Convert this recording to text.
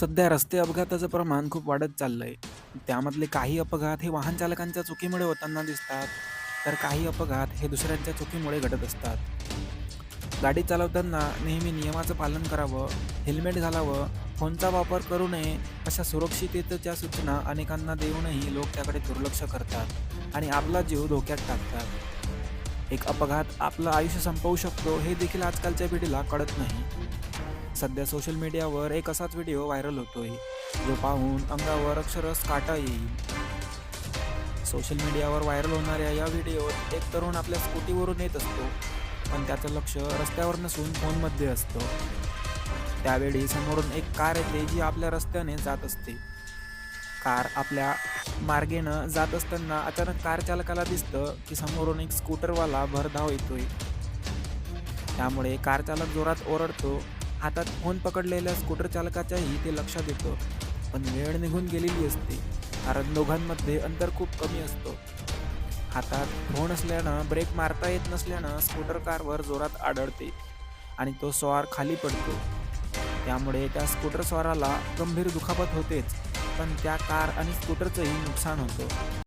सध्या रस्ते अपघाताचं प्रमाण खूप वाढत चाललं आहे त्यामधले काही अपघात हे वाहन चालकांच्या चुकीमुळे होताना दिसतात, तर काही अपघात हे दुसऱ्यांच्या चुकीमुळे घडत असतात. गाडी चालवताना नेहमी नियमाचं पालन करावं, हेल्मेट घालावं, फोनचा वापर करू नये अशा सुरक्षिततेच्या सूचना अनेकांना देऊनही लोक त्याकडे दुर्लक्ष करतात आणि आपला जीव धोक्यात टाकतात. एक अपघात आपलं आयुष्य संपवू शकतो हे देखील आजकालच्या पिढीला कळत नाही. सध्या सोशल मीडियावर एक असाच व्हिडिओ व्हायरल होतोय, जो पाहून अंगावर अक्षरस काटा येईल. सोशल मीडियावर व्हायरल होणाऱ्या या व्हिडिओत एक तरुण आपल्या स्कूटीवरून येत असतो, पण त्याचं लक्ष रस्त्यावर नसून फोनमध्ये असतं. त्यावेळी समोरून एक कार येते जी आपल्या रस्त्याने जात असते. कार आपल्या मार्गेनं जात असताना अचानक कार चालकाला दिसतं की समोरून एक स्कूटरवाला भरधाव येतोय. त्यामुळे कार चालक जोरात ओरडतो. हातात फोन पकडलेल्या स्कूटर चालकाच्याही ते लक्षात येतं, पण वेळ निघून गेलेली असते, कारण दोघांमध्ये अंतर खूप कमी असतं. हातात फोन असल्यानं ब्रेक मारता येत नसल्यानं स्कूटर कारवर जोरात आढळते आणि तो स्वार खाली पडतो. त्यामुळे त्या स्कूटर स्वाराला गंभीर दुखापत होतेच, पण त्या कार आणि स्कूटरचंही नुकसान होतं.